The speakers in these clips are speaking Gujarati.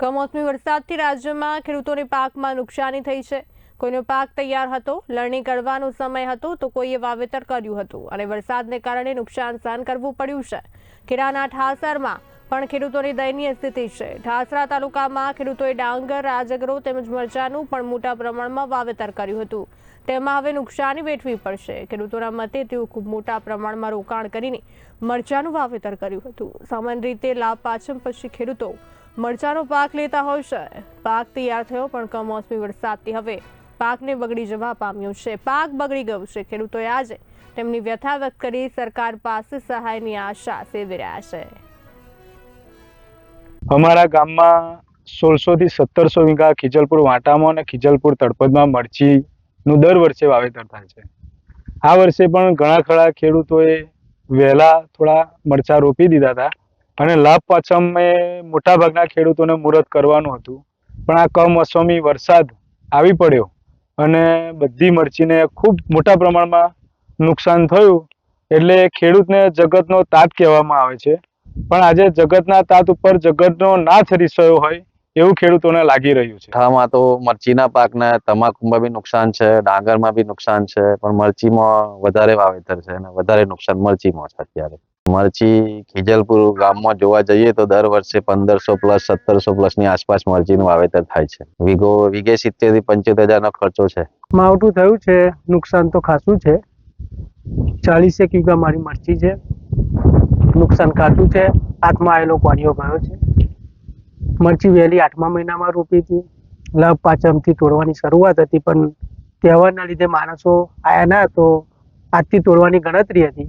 કમોસમી વરસાદથી રાજ્યમાં ખેડૂતોની પાકમાં નુકસાની થઈ છે. કોઈનો પાક તૈયાર હતો, લણણી કરવાનો સમય હતો, તો કોઈએ વાવેતર કર્યું હતું અને વરસાદને કારણે નુકસાન સહન કરવું પડ્યું છે. કેરાના ઠાસરમાં પણ ખેડૂતોની દયનીય સ્થિતિ છે. ઠાસરા તાલુકામાં ખેડૂતોએ ડાંગર, રાજગરો તેમજ મરચાનું પણ મોટા પ્રમાણમાં વાવેતર કર્યું હતું. તેમાં હવે નુકસાની વેઠવી પડશે. ખેડૂતોના મતે તેઓ ખૂબ મોટા પ્રમાણમાં રોકાણ કરીને મરચાનું વાવેતર કર્યું હતું. સામાન્ય રીતે લાભ પાછમ પછી ખેડૂતો મરચાનો પાક લેતા હોય છે. પાક તૈયાર થયો પણ કમોસમી વરસાદથી હવે પાકને બગડી જવા પામ્યો છે. પાક બગડી ગયો છે. ખેડૂતોએ આજે તેમની વ્યથા વ્યક્ત કરી સરકાર પાસે સહાયની આશા સેવી રહ્યા છે. અમારા ગામમાં સોળસો થી સત્તરસો વીઘા ખીજલપુર વાંટામાં અને ખીજલપુર તળપદમાં મરચીનું દર વર્ષે વાવેતર થાય છે. આ વર્ષે પણ ઘણા ખરા ખેડૂતોએ વહેલા થોડા મરચા રોપી દીધા હતા અને લાભ પાછમે મોટાભાગના ખેડૂતોને મુહૂર્ત કરવાનું હતું. પણ આ કમોસમી વરસાદ આવી પડ્યો અને બધી મરચીને ખૂબ મોટા પ્રમાણમાં નુકસાન થયું એટલે ખેડૂતને જગતનો તાત કહેવામાં આવે છે. પણ આજે જગતના તાત ઉપર જગતનો નાથ રીસાયો હોય એવું ખેડૂતોને લાગી રહ્યું છે. આમાં તો મરચીના પાકને તમાકુમાં બી નુકસાન છે ડાંગરમાં બી નુકસાન છે પણ મરચીમાં વધારે વાવેતર છે અને વધારે નુકસાન મરચીમાં છે અત્યારે. મરચી ખીજલપુર ગામમાં જોવા જઈએ તો દર વર્ષે પંદરસો પ્લસ સત્તરસો પ્લસની આસપાસ મરચીનું વાવેતર થાય છે. વીઘો વીઘે સિત્તેરથી પંચોતેર હજારનો ખર્ચો છે. માવઠું થયું છે નુકસાન તો ખાસું છે. ચાલીસેક વીઘા મારી મરચી છે. નુકસાન ખાસું છે. હાથમાં આવેલો કોળિયો ગયો છે. મરચી વહેલી આઠમા મહિનામાં રોપી હતી. લાભ પાચમથી તોડવાની શરૂઆત હતી, પણ તહેવારના લીધે માણસો આવ્યા ના તો આજથી તોડવાની ગણતરી હતી.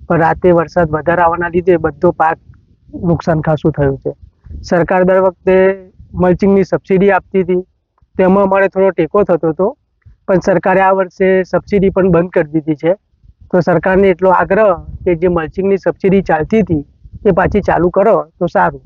પણ રાતે વરસાદ વધારે આવવાના લીધે બધો પાક નુકસાન ખાસું થયું છે. સરકાર દર વખતે મલ્ચિંગની સબસિડી આપતી હતી. તેમાં અમારે થોડો ટેકો થતો હતો. પણ સરકારે આ વર્ષે સબસિડી પણ બંધ કરી દીધી છે. તો સરકારને એટલો આગ્રહ કે જે મલ્ચિંગની સબસિડી ચાલતી હતી એ પાછી ચાલુ કરો તો સારું.